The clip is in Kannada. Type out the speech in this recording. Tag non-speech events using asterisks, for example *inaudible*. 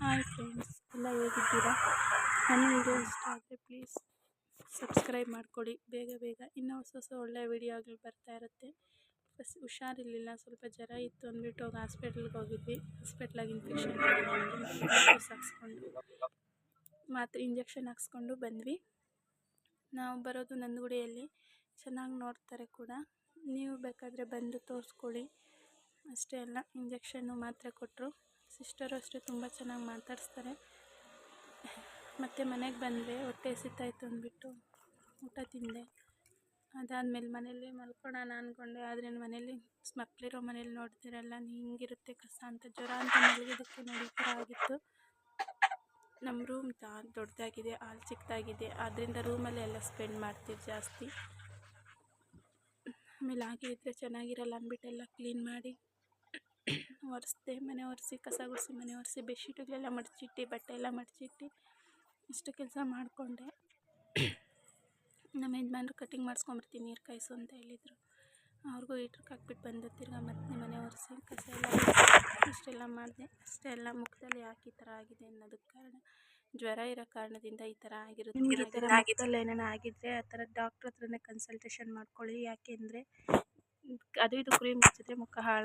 ಹಾಯ್ ಫ್ರೆಂಡ್ಸ್ ಎಲ್ಲ ಹೇಗಿದ್ದೀರಾ? ನನ್ನ ವಿಡಿಯೋ ಇಷ್ಟ ಆದರೆ ಪ್ಲೀಸ್ ಸಬ್ಸ್ಕ್ರೈಬ್ ಮಾಡ್ಕೊಳ್ಳಿ ಬೇಗ ಬೇಗ ಇನ್ನೂ ಹೊಸ ಹೊಸ ಒಳ್ಳೆಯ ವಿಡಿಯೋಗಳು ಬರ್ತಾ ಇರುತ್ತೆ. ಬಸ್ ಹುಷಾರಿರಲಿಲ್ಲ, ಸ್ವಲ್ಪ ಜ್ವರ ಇತ್ತು ಅಂದ್ಬಿಟ್ಟು ಹೋಗಿ ಹಾಸ್ಪಿಟ್ಲಿಗೆ ಹೋಗಿದ್ವಿ. ಹಾಸ್ಪಿಟ್ಲಾಗಿ ಇನ್ಫೆಕ್ಷನ್ ಹಾಕ್ಸ್ಕೊಂಡು ಮಾತ್ರೆ ಇಂಜೆಕ್ಷನ್ ಹಾಕ್ಸ್ಕೊಂಡು ಬಂದ್ವಿ. ನಾವು ಬರೋದು ನಂದಗುಡಿಯಲ್ಲಿ. ಚೆನ್ನಾಗಿ ನೋಡ್ತಾರೆ ಕೂಡ. ನೀವು ಬೇಕಾದರೆ ಬಂದು ತೋರಿಸ್ಕೊಳ್ಳಿ ಅಷ್ಟೇ ಅಲ್ಲ ಇಂಜೆಕ್ಷನ್ನು ಮಾತ್ರೆ ಕೊಟ್ಟರು ಸಿಸ್ಟರು ಅಷ್ಟೇ ತುಂಬ ಚೆನ್ನಾಗಿ ಮಾತಾಡಿಸ್ತಾರೆ. ಮತ್ತು ಮನೆಗೆ ಬಂದರೆ ಹೊಟ್ಟೆ ಹಸಿತಾಯಿತ್ತು ಅಂದ್ಬಿಟ್ಟು ಊಟ ತಿಂದೆ. ಅದಾದಮೇಲೆ ಮನೇಲಿ ಮಲ್ಕೊಳ್ಳೋಣ ಅಂದ್ಕೊಂಡೆ ಆದರೆ ಮನೇಲಿ ಮಕ್ಕಳಿರೋ ಮನೇಲಿ ನೋಡ್ತಿರಲ್ಲ ಹಿಂಗಿರುತ್ತೆ ಕಸ ಅಂತ ಜ್ವರ ಅಂತ ಮಲಗಿದ್ದಕ್ಕೆ ನೋಡಿ ಥರ ಆಗಿತ್ತು. ನಮ್ಮ ರೂಮ್ ತಾ ದೊಡ್ಡದಾಗಿದೆ, ಹಾಲು ಚಿಕ್ಕದಾಗಿದೆ ಆದ್ದರಿಂದ ರೂಮಲ್ಲಿ ಎಲ್ಲ ಸ್ಪೆಂಡ್ ಮಾಡ್ತೀವಿ ಜಾಸ್ತಿ. ಆಮೇಲೆ ಹಾಗೆ ಇದ್ದರೆ ಚೆನ್ನಾಗಿರಲ್ಲ ಅಂದ್ಬಿಟ್ಟೆಲ್ಲ ಕ್ಲೀನ್ ಮಾಡಿ *coughs* ಒರೆಸ್ದೆ ಮನೆ ಒರೆಸಿ ಕಸ ಗುಡಿಸಿ ಮನೆ ಒರೆಸಿ ಬೆಡ್ಶೀಟುಗಳೆಲ್ಲ ಮಡಚಿಟ್ಟು ಬಟ್ಟೆ ಎಲ್ಲ ಮಡಚಿಟ್ಟು ಇಷ್ಟು ಕೆಲಸ ಮಾಡಿಕೊಂಡೆ. ನಮ್ಮ ಯಜಮಾನ್ರು ಕಟಿಂಗ್ ಮಾಡಿಸ್ಕೊಂಬರ್ತೀನಿ ನೀರು ಕಾಯಿಸು ಅಂತ ಹೇಳಿದರು. ಅವ್ರಿಗೂ ಹೀಟ್ರಿಗೆ ಹಾಕ್ಬಿಟ್ಟು ಬಂದು ತಿರ್ಗಾ ಮತ್ತೆ ಮನೆ ಒರೆಸಿ ಕಸ ಎಲ್ಲ ಇಷ್ಟೆಲ್ಲ ಮಾಡಿದೆ. ಅಷ್ಟೇ ಅಲ್ಲ ಮುಖದಲ್ಲಿ ಯಾಕೆ ಈ ಥರ ಆಗಿದೆ ಅನ್ನೋದಕ್ಕೆ ಕಾರಣ. ಜ್ವರ ಇರೋ ಕಾರಣದಿಂದ ಈ ಥರ ಆಗಿರುತ್ತೆ ಮುಖದಲ್ಲಿ ಏನಾನ ಆಗಿದ್ದರೆ ಆ ಥರ ಡಾಕ್ಟ್ರ್ ಹತ್ರನೇ ಕನ್ಸಲ್ಟೇಷನ್ ಮಾಡ್ಕೊಳ್ಳಿ. ಯಾಕೆಂದರೆ ಅದು ಇದು ಕ್ರೀಮ್ ಹಚ್ಚಿದ್ರೆ ಮುಖ ಹಾಳಾಗುತ್ತೆ